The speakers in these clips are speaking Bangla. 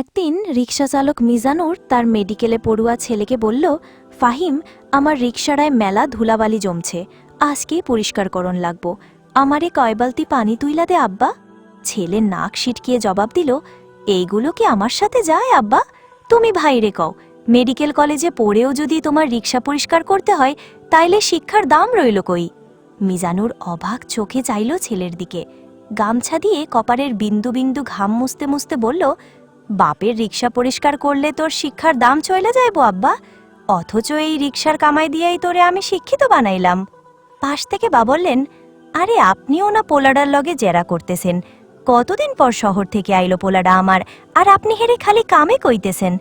একদিন রিক্সা চালক মিজানুর তার মেডিকেলে পড়ুয়া ছেলেকে বলল, ফাহিম, আমার রিক্সারায় মেলা ধুলাবালি জমছে। আজকে পরিষ্কার করণ লাগবো। আমারে কয় বালতি পানি তুইলা দে, আব্বা। ছেলে নাক সিটকিয়ে জবাব দিল, এইগুলো কি আমার সাথে যায়, আব্বা? তুমি ভাইরে কও, মেডিকেল কলেজে পড়েও যদি তোমার রিক্সা পরিষ্কার করতে হয়, তাইলে শিক্ষার দাম রইল কই? মিজানুর অবাক চোখে চাইল ছেলের দিকে। গামছা দিয়ে কপারের বিন্দু বিন্দু ঘাম মুছতে মুছতে বলল বাপের রিক্সা পরিষ্কার করলে তোর শিক্ষার দাম চলে যাইব, আব্বা। অথচ এই রিক্সার কামাই দিয়েই তোরে আমি শিক্ষিত বানাইলাম। পাশ থেকে বা বললেন, আরে, আপনিও না পোলাডার লগে জেরা করতেছেন। কতদিন পর শহর থেকে আইলো পোলাডা আমার, আর আপনি হেরে খালি কামে কইতেছেন।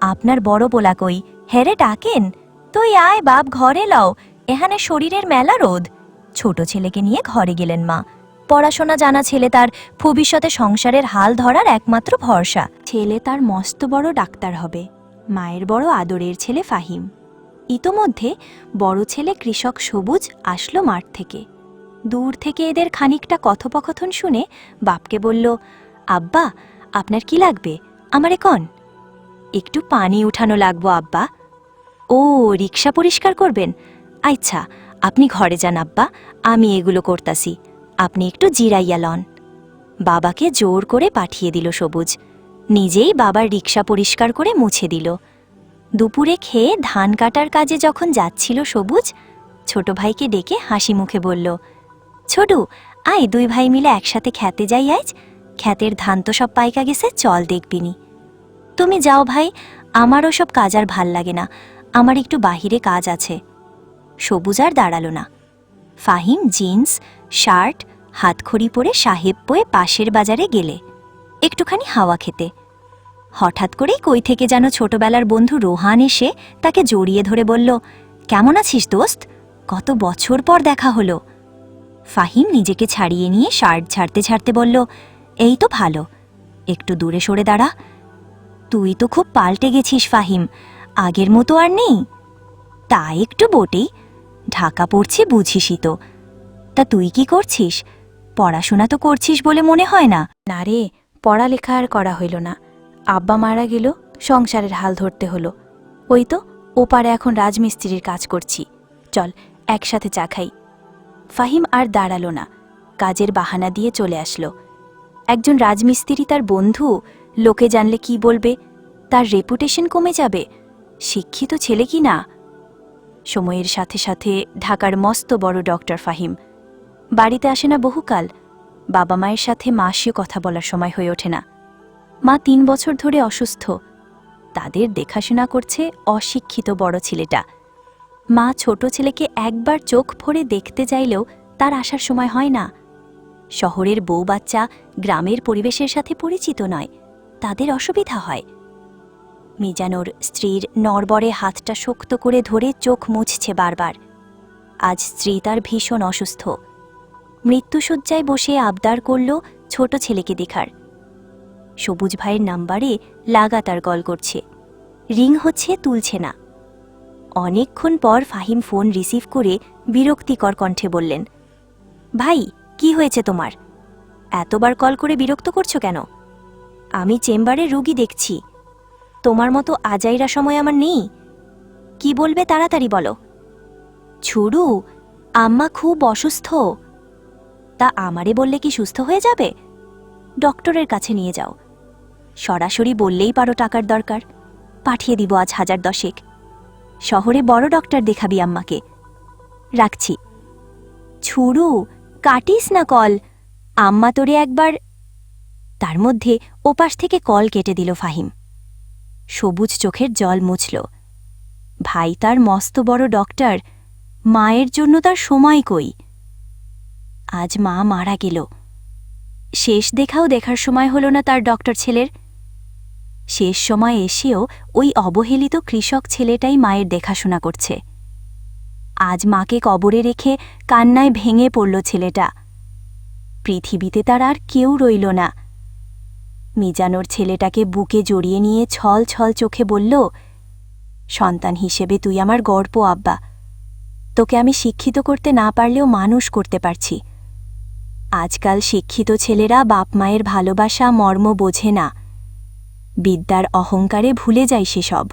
আপনার বড় পোলা কই, হেরে ডাকেন? তুই আয় বাপ, ঘরে লও, এখানে শরীরের মেলা রোদ। ছোট ছেলেকে নিয়ে ঘরে গেলেন মা। পড়াশোনা জানা ছেলে তার ভবিষ্যতে সংসারের হাল ধরার একমাত্র ভরসা। ছেলে তার মস্ত বড় ডাক্তার হবে। মায়ের বড় আদরের ছেলে ফাহিম। ইতোমধ্যে বড় ছেলে কৃষক সবুজ আসলো মাঠ থেকে। দূর থেকে এদের খানিকটা কথোপকথন শুনে বাপকে বলল, আব্বা, আপনার কি লাগবে? আমারে কন। একটু পানি উঠানো লাগবো, আব্বা। ও রিক্সা পরিষ্কার করবেন? আচ্ছা আপনি ঘরে যান, আব্বা। আমি এগুলো করতাছি। আপনি একটু জিরাইয়া লন। বাবাকে জোর করে পাঠিয়ে দিল সবুজ। নিজেই বাবার রিক্সা পরিষ্কার করে মুছে দিল। দুপুরে খেয়ে ধান কাটার কাজে যখন যাচ্ছিল সবুজ, ছোট ভাইকে ডেকে হাসি মুখে বলল, ছোটু, আয় দুই ভাই মিলে একসাথে খেতে যাই আজ। খ্যাতের ধান তো সব পাইকা গেছে, চল দেখবিনি। তুমি যাও ভাই, আমারও সব কাজ আর ভালো লাগে না। আমার একটু বাহিরে কাজ আছে। সবুজ আর দাঁড়াল না। ফাহিম জিন্স শার্ট, হাতখড়ি পরে সাহেব পয়ে পাশের বাজারে গেলে, একটুখানি হাওয়া খেতে। হঠাৎ করেই কই থেকে যেন ছোটবেলার বন্ধু রোহান এসে তাকে জড়িয়ে ধরে বলল, কেমন আছিস দোস্ত? কত বছর পর দেখা হলো। ফাহিম নিজেকে ছাড়িয়ে নিয়ে শার্ট ছাড়তে ছাড়তে বলল, এই তো ভালো, একটু দূরে সরে দাঁড়া। তুই তো খুব পাল্টে গেছিস ফাহিম, আগের মতো আর নেই। তা একটু বটেই, ঢাকা পড়ছে বুঝিসই তো। তা তুই কি করছিস? পড়াশোনা তো করছিস বলে মনে হয় না। না রে, পড়ালেখা আর করা হইল না। আব্বা মারা গেল, সংসারের হাল ধরতে হলো। ওই তো, ওপারে এখন রাজমিস্ত্রির কাজ করছি। চল, একসাথে চা খাই। ফাহিম আর দাঁড়াল না। কাজের বাহানা দিয়ে চলে আসলো। একজন রাজমিস্ত্রি তার বন্ধু, লোকে জানলে কি বলবে? তার রেপুটেশন কমে যাবে। শিক্ষিত ছেলে কি না? সময়ের সাথে সাথে ঢাকার মস্ত বড় ডক্টর ফাহিম। বাড়িতে আসে না বহুকাল। বাবা মায়ের সাথে মাসিও কথা বলার সময় হয়ে ওঠে না। মা তিন বছর ধরে অসুস্থ। তাদের দেখাশোনা করছে অশিক্ষিত বড় ছেলেটা। মা ছোট ছেলেকে একবার চোখ ভরে দেখতে চাইলেও তার আসার সময় হয় না। শহরের বউ বাচ্চা গ্রামের পরিবেশের সাথে পরিচিত নয়। তাদের অসুবিধা হয়। মিজানোর স্ত্রীর নড়বড়ে হাতটা শক্ত করে ধরে চোখ মুছছে বারবার। আজ স্ত্রী তার ভীষণ অসুস্থ। মৃত্যুসজ্জায় বসে আবদার করল ছোট ছেলেকে দেখার। সবুজ ভাইয়ের নাম্বারে লাগাতার কল করছে। রিং হচ্ছে তুলছে না। অনেকক্ষণ পর ফাহিম ফোন রিসিভ করে বিরক্তিকর কণ্ঠে বললেন, ভাই, কি হয়েছে তোমার? এতবার কল করে বিরক্ত করছ কেন? আমি চেম্বারে রুগী দেখছি। তোমার মতো আজাইরা সময় আমার নেই। কি বলবে তাড়াতাড়ি বলো। ছুরু, আম্মা খুব অসুস্থ। তা আমারে বললে কি সুস্থ হয়ে যাবে? ডক্টরের কাছে নিয়ে যাও। সরাসরি বললেই পারো টাকার দরকার। পাঠিয়ে দিব আজ হাজার দশেক। শহরে বড় ডক্টর দেখাবি আম্মাকে। রাখছি। ছুরু, কাটিস না কল। আম্মা তোরে একবার তার মধ্যে ওপাশ থেকে কল কেটে দিল ফাহিম। সবুজ চোখের জল মুছল। ভাই তার মস্ত বড় ডক্টর, মায়ের জন্য তার সময় কই? আজ মা মারা গেল। শেষ দেখাও দেখার সময় হল না তার ডক্টর ছেলের। শেষ সময় এসেও ওই অবহেলিত কৃষক ছেলেটাই মায়ের দেখাশোনা করছে। আজ মাকে কবরে রেখে কান্নায় ভেঙে পড়ল ছেলেটা। পৃথিবীতে তার আর কেউ রইল না। মিজানোর ছেলেটাকে বুকে জড়িয়ে নিয়ে ছল ছল চোখে বলল, সন্তান হিসেবে তুই আমার গর্ব, আব্বা। তোকে আমি শিক্ষিত করতে না পারলেও মানুষ করতে পারছি। আজকাল শিক্ষিত ছেলেরা বাপ মায়ের ভালোবাসা মর্ম বোঝে না। বিদ্যার অহংকারে ভুলে যায় সেসব।